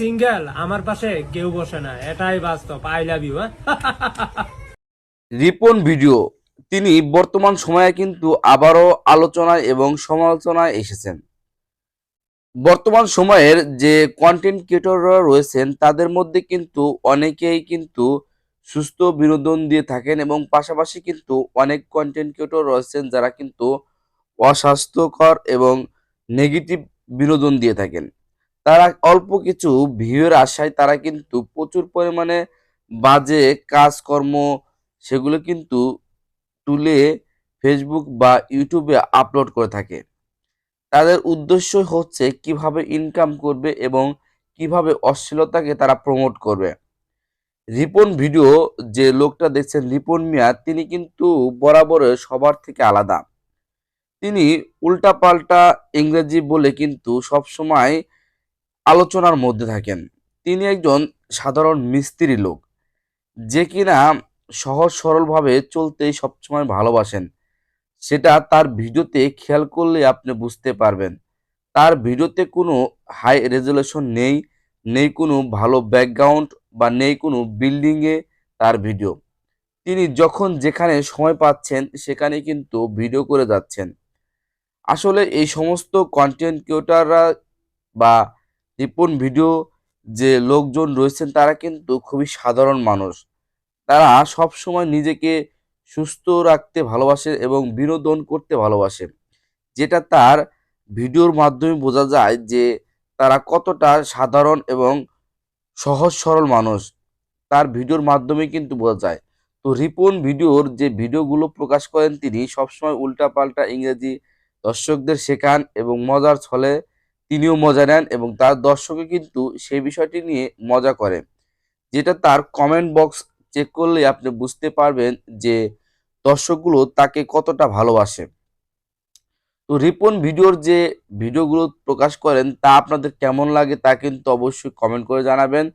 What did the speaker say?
Single, আমার পাশে কেউ বসে না, এটাই বাস্তব I love you Ripon video, তিনি বর্তমান সময়ে কিন্তু আবারও আলোচনায় এবং সমালোচনায় এসেছেন। বর্তমান সময়ের যে কন্টেন্ট ক্রিয়েটররা রয়েছেন, তাদের মধ্যে কিন্তু অনেকেই কিন্তু সুস্থ বিনোদন দিয়ে থাকেন এবং পাশাপাশি কিন্তু অনেক কন্টেন্ট ক্রিয়েটর রয়েছেন যারা কিন্তু অস্বাস্থ্যকর এবং নেগেটিভ বিনোদন দিয়ে থাকেন। তারা অল্প কিছু ভিউয়ের আশায় তারা কিন্তু প্রচুর পরিমাণে বাজে কাজকর্ম সেগুলো কিন্তু তুলে ফেসবুক বা ইউটিউবে আপলোড করে থাকে। তাদের উদ্দেশ্য হচ্ছে কীভাবে ইনকাম করবে এবং কীভাবে অশ্লীলতাকে তারা প্রমোট করবে। রিপন ভিডিও যে লোকটা দেখছেন, রিপন মিয়া, তিনি কিন্তু বরাবর সবার থেকে আলাদা। তিনি উল্টাপাল্টা ইংরেজি বলে কিন্তু সব সময় আলোচনার মধ্যে থাকেন। তিনি একজন সাধারণ মিস্ত্রি লোক, যে কিনা সহজ সরলভাবে চলতেই সবসময় ভালোবাসেন। সেটা তার ভিডিওতে খেয়াল করলে আপনি বুঝতে পারবেন। তার ভিডিওতে কোনো হাই রেজুলেশন নেই নেই কোনো ভালো ব্যাকগ্রাউন্ড বা নেই কোনো বিল্ডিংয়ে তার ভিডিও। তিনি যখন যেখানে সময় পাচ্ছেন সেখানে কিন্তু ভিডিও করে যাচ্ছেন। আসলে এই সমস্ত কন্টেন্ট ক্রিয়েটাররা বা রিপন ভিডিও যে লোকজন রয়েছেন, তারা কিন্তু খুবই সাধারণ মানুষ। তারা সব সময় নিজেকে সুস্থ রাখতে ভালোবাসে এবং বিনোদন করতে ভালোবাসে, যেটা তার ভিডিওর মাধ্যমে বোঝা যায় যে তারা কতটা সাধারণ এবং সহজ সরল মানুষ। তার ভিডিওর মাধ্যমে কিন্তু বোঝা যায়। তো রিপন ভিডিওর যে ভিডিওগুলো প্রকাশ করেন তিনি সবসময় উল্টাপাল্টা ইংরেজি দর্শকদের শেখান এবং মজার ছলে তিনিও মজা নেন এবং তার দর্শকে কিন্তু সেই বিষয়টি নিয়ে মজা করে। যেটা তার কমেন্ট বক্স চেক করলে আপনি বুঝতে পারবেন যে দর্শকগুলো তাকে কতটা ভালোবাসে। তো রিপন ভিডিওর যে ভিডিওগুলো প্রকাশ করেন তা আপনাদের কেমন লাগে তা কিন্তু অবশ্যই কমেন্ট করে জানাবেন।